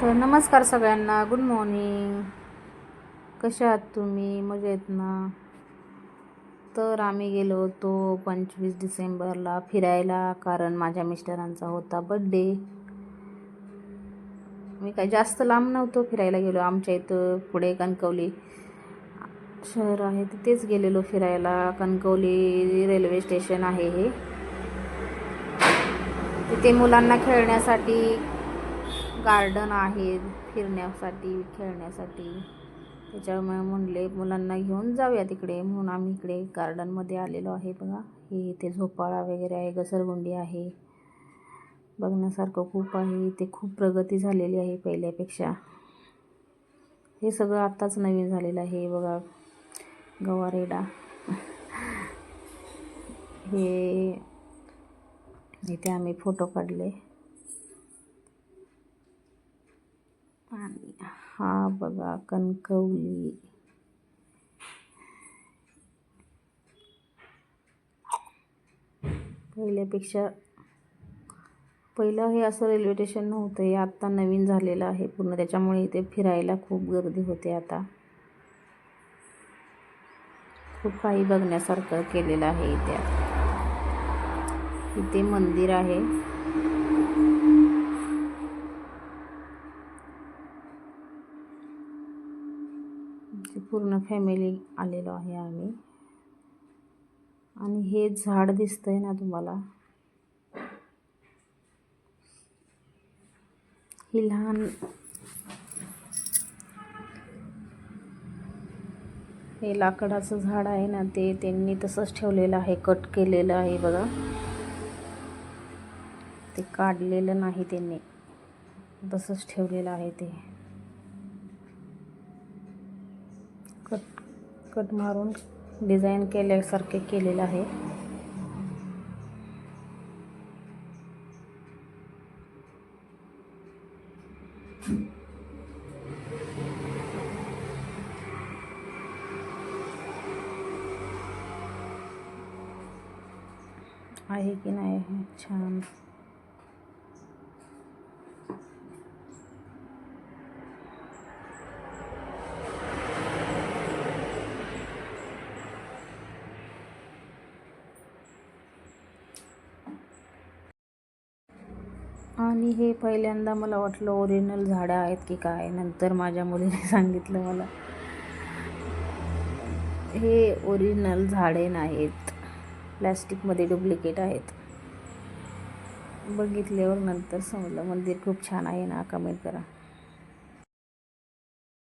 तर नमस्कार सगळ्यांना. गुड मॉर्निंग कशा आहात तुम्ही? मजेत ना? तर आम्ही गेलो होतो पंचवीस डिसेंबरला फिरायला कारण माझ्या मिस्टरांचा होता बड्डे मी काय जास्त लांब नव्हतो फिरायला गेलो. आमच्या इथं पुढे कणकवली शहर आहे तिथेच गेलेलो फिरायला. कणकवली रेल्वे स्टेशन आहे हे. तिथे मुलांना खेळण्यासाठी गार्डन आहे फिरण्यासाठी खेळण्यासाठी. त्याच्यामुळे म्हणले मुलांना घेऊन जाऊया तिकडे. म्हणून आम्ही इकडे गार्डनमध्ये आलेलो आहे बघा. हे इथे झोपाळा वगैरे आहे घसरगुंडी आहे. बघण्यासारखं खूप आहे. इथे खूप प्रगती झालेली आहे पहिल्यापेक्षा. हे सगळं आत्ताच नवीन झालेलं आहे बघा. गवारेडा. हे इथे आम्ही फोटो काढले. आणि हा बघा कणकवली. पहिल्यापेक्षा पहिलं हे असं रेल्वे स्टेशन नव्हतं हे आत्ता नवीन झालेलं आहे पूर्ण. त्याच्यामुळे इथे फिरायला खूप गर्दी होते आता. खूप काही बघण्यासारखं केलेलं आहे इथे. इथे मंदिर आहे. म्हणजे पूर्ण फॅमिली आलेलो आहे आम्ही. आणि हे झाड दिसतंय ना तुम्हाला? ही लहान हे लाकडाचं झाड आहे ना ते त्यांनी तसंच ठेवलेलं आहे कट केलेलं आहे बघा. ते काढलेलं नाही त्यांनी. तसंच ठेवलेलं आहे ते. कट मारून डिझाईन केल्यासारखे केलेलं आहे. आहे की नाही? छान. आणि हे पहिल्यांदा मला वाटलं ओरिजिनल झाडं आहेत की काय? नंतर माझ्या मुलीने सांगितलं मला. हे ओरिजिनल झाडे नाहीत. प्लॅस्टिकमध्ये डुप्लिकेट आहेत. बघितल्यावर नंतर समजलं. मंदिर खूप छान आहे ना? कमेंट करा.